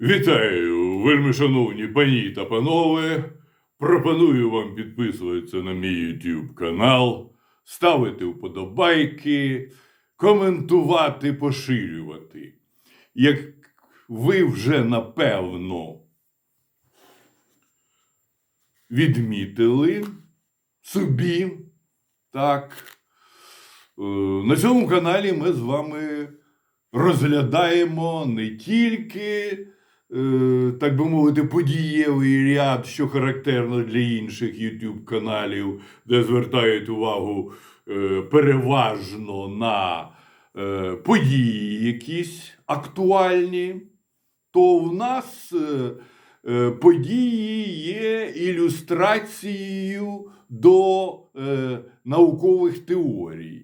Вітаю, вельми шановні пані та панове. Пропоную вам підписуватися на мій YouTube канал, ставити вподобайки, коментувати, поширювати. Як ви вже напевно відмітили собі, так, е, на цьому каналі ми з вами розглядаємо не тільки, так би мовити, подієвий ряд, що характерно для інших YouTube каналів, де звертають увагу е, переважно на е, події якісь актуальні, то в нас е, е, події є ілюстрацією до е, наукових теорій.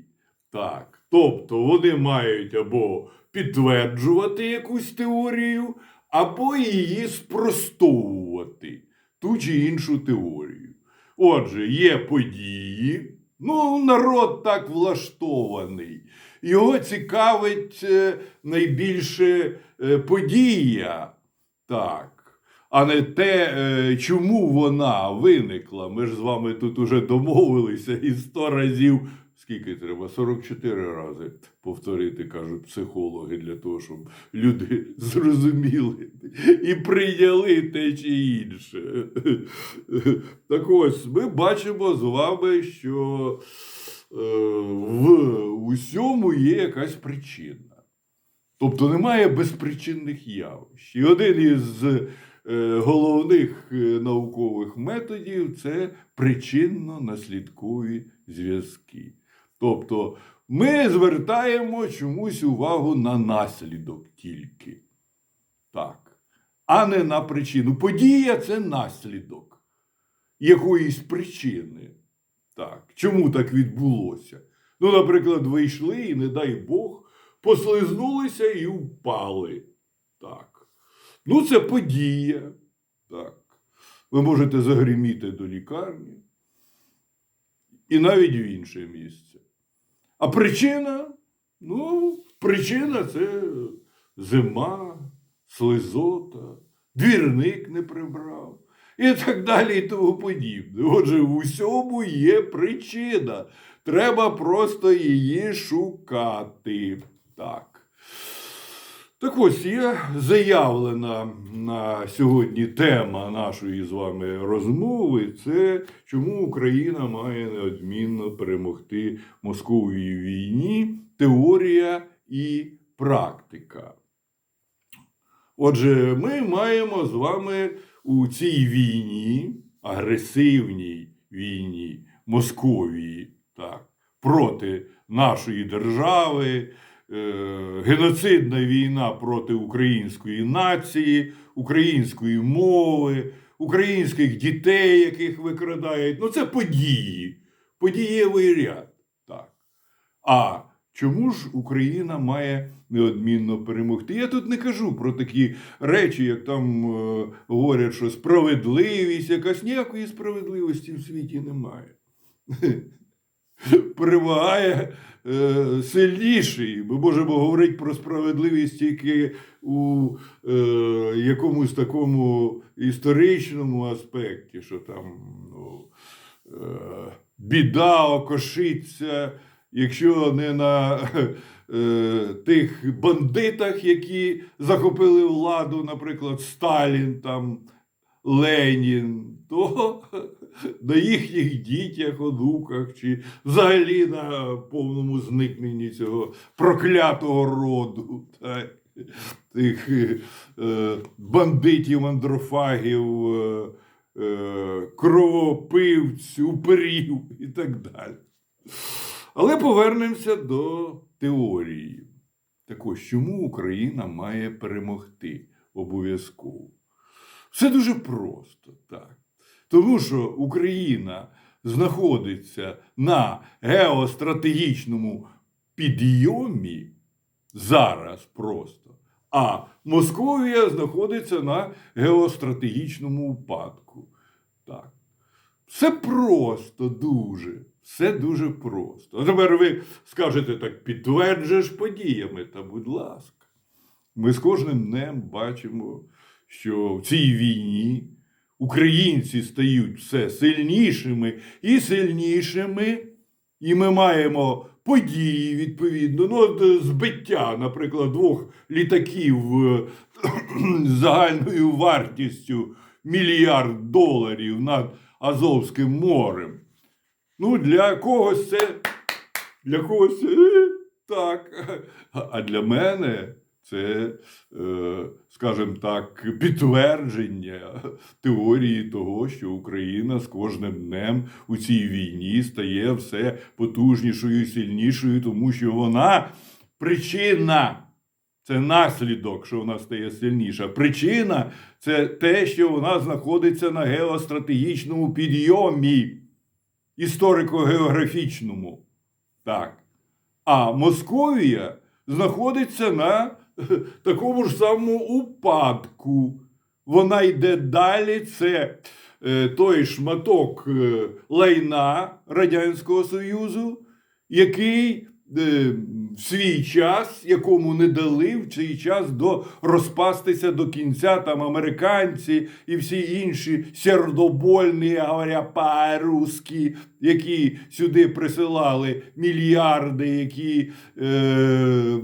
Так. Тобто вони мають або підтверджувати якусь теорію, або її спростовувати ту чи іншу теорію. Отже, є події. Ну, народ так влаштований. Його цікавить е, найбільше е, подія. Так. А не те, е, чому вона виникла. Ми ж з вами тут уже домовилися і сто разів Скільки треба? 44 рази повторити, кажуть психологи, для того, щоб люди зрозуміли і прийняли те чи інше. Так ось ми бачимо з вами, що е, в усьому є якась причина. Тобто немає безпричинних явищ. І один із е, головних е, наукових методів це причинно-наслідкові зв'язки. Тобто ми звертаємо чомусь увагу на наслідок тільки. Так. А не на причину. Подія це наслідок якоїсь причини. Так. Чому так відбулося? Ну, наприклад, ви йшли і, не дай Бог, послизнулися і впали. Так. Ну, це подія. Так. Ви можете загриміти до лікарні і навіть в інше місце. А причина? Ну, причина це зима, слизота, двірник не прибрав і так далі, і тому подібне. Отже, в усьому є причина. Треба просто її шукати. Так. Так ось є заявлена на сьогодні тема нашої з вами розмови. Це чому Україна має неодмінно перемогти Московій війні, теорія і практика. Отже, ми маємо з вами у цій війні, агресивній війні Московії, так, проти нашої держави геноцидна війна проти української нації, української мови, українських дітей, яких викрадають. Ну, це події, подієвий ряд. Так. А чому ж Україна має неодмінно перемогти? Я тут не кажу про такі речі, як там е, говорять, що справедливість, якась ніякої справедливості в світі немає перемагає е, сильніший. Ми можемо говорити про справедливість тільки у е, якомусь такому історичному аспекті, що там ну, е, біда окошиться, якщо не на е, тих бандитах, які захопили владу, наприклад, Сталін там. Ленін, то на їхніх дітях, онуках, чи взагалі на повному зникненні цього проклятого роду, так, тих е, бандитів, андрофагів, е, е, кровопивців, упирів і так далі. Але повернемося до теорії. Так ось, чому Україна має перемогти обов'язково? Все дуже просто, так. Тому що Україна знаходиться на геостратегічному підйомі зараз просто, а Московія знаходиться на геостратегічному упадку. Так. Все просто дуже. Все дуже просто. А тепер ви скажете так, підтверджуєш подіями, та будь ласка. Ми з кожним днем бачимо що в цій війні українці стають все сильнішими і сильнішими, і ми маємо події відповідно. Ну, е, збиття, наприклад, двох літаків е, з загальною вартістю мільярд доларів над Азовським морем. Ну, для когось це. Для когось е, так. А для мене це, е, скажімо так, підтвердження теорії того, що Україна з кожним днем у цій війні стає все потужнішою і сильнішою, тому що вона причина. Це наслідок, що вона стає сильніша. Причина це те, що вона знаходиться на геостратегічному підйомі історико-географічному. Так. А Московія знаходиться на такому ж самому упадку. Вона йде далі. Це е, той шматок е, лайна Радянського Союзу, який в свій час, якому не дали в цей час до розпастися до кінця там американці і всі інші сердобольні, говоря по-русски, які сюди присилали мільярди, які е,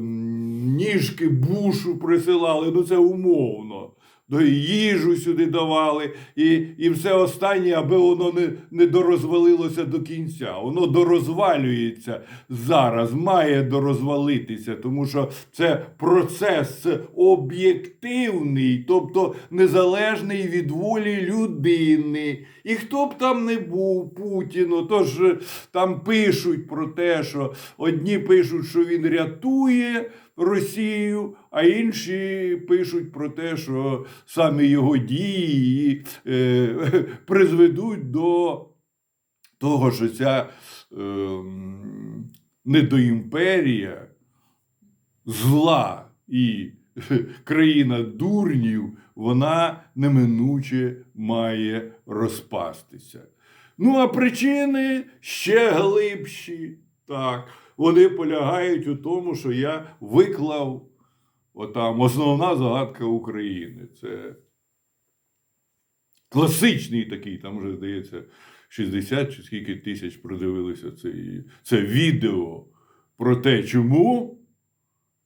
ніжки бушу присилали. Ну це умовно. До їжу сюди давали, і, і все останнє, аби воно не, не дорозвалилося до кінця. Воно дорозвалюється зараз, має дорозвалитися, тому що це процес об'єктивний, тобто незалежний від волі людини. І хто б там не був Путіну, тож е, там пишуть про те, що одні пишуть, що він рятує. Росію, а інші пишуть про те, що саме його дії е, призведуть до того, що ця е, недоімперія зла і країна дурнів, вона неминуче має розпастися. Ну, а причини ще глибші. Так, вони полягають у тому, що я виклав отам основна загадка України. Це класичний такий, там вже здається, 60 чи скільки тисяч продивилися це, це відео про те, чому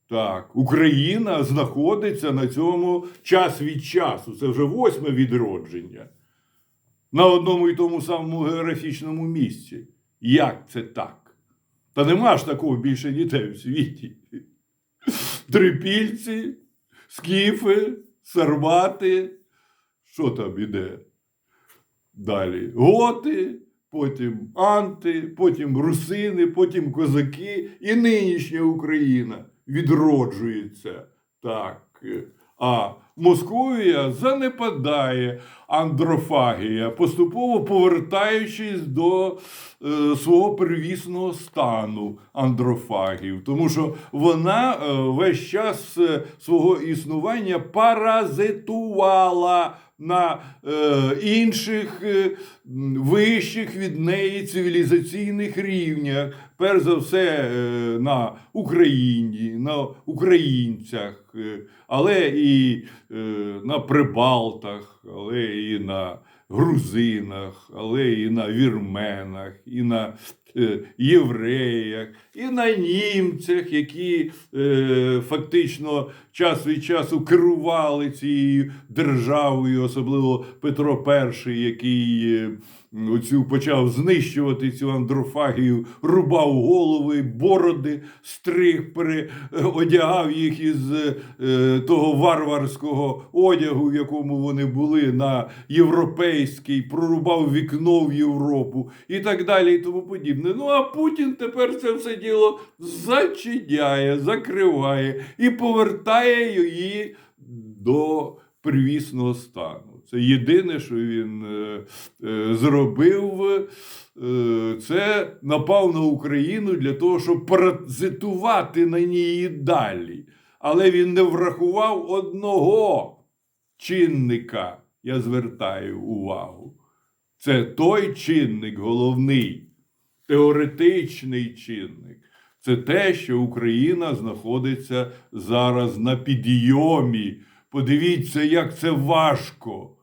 так, Україна знаходиться на цьому час від часу. Це вже восьме відродження. На одному і тому самому географічному місці. Як це так? Та нема ж такого більше ніде в світі. Трипільці, скіфи, сармати. Що там іде? Далі готи, потім анти, потім русини, потім козаки і нинішня Україна відроджується. Так. А Московія занепадає андрофагія, поступово повертаючись до е, свого первісного стану андрофагів, тому що вона е, весь час е, свого існування паразитувала на е, інших е, вищих від неї цивілізаційних рівнях, перш за все е, на Україні, на українцях, е, але і е, на Прибалтах, але і на грузинах, але і на вірменах, і на євреях, і на німцях, які е, фактично час від часу керували цією державою, особливо Петро І, який е, оцю почав знищувати цю андрофагію, рубав голови, бороди, стриг, переодягав їх із е, того варварського одягу, в якому вони були, на європейський, прорубав вікно в Європу і так далі, і тому подібне. Ну а Путін тепер це все діло зачиняє, закриває і повертає її до первісного стану. Це єдине, що він е, е, зробив, е, це напав на Україну для того, щоб паразитувати на ній далі. Але він не врахував одного чинника, я звертаю увагу. Це той чинник головний, теоретичний чинник. Це те, що Україна знаходиться зараз на підйомі Подивіться, як це важко.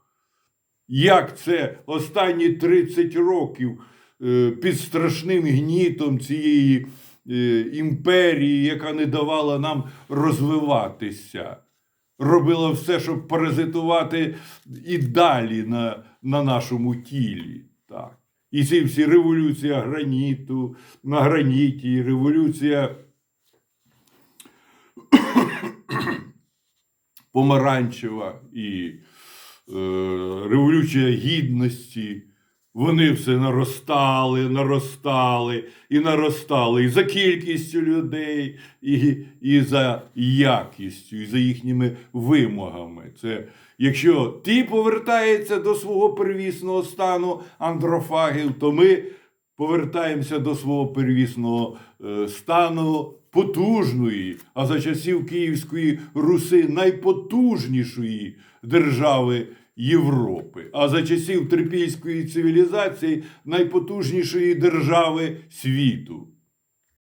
Як це останні 30 років е, під страшним гнітом цієї е, імперії, яка не давала нам розвиватися, робила все, щоб паразитувати і далі на, на нашому тілі. Так. І ці всі революція граніту, на граніті, революція помаранчева і е, революція гідності. Вони все наростали, наростали і наростали і за кількістю людей, і, і за якістю, і за їхніми вимогами. Це якщо ті повертаються до свого первісного стану андрофагів, то ми повертаємося до свого первісного е, стану потужної, а за часів Київської Руси найпотужнішої держави Європи, а за часів трипільської цивілізації найпотужнішої держави світу.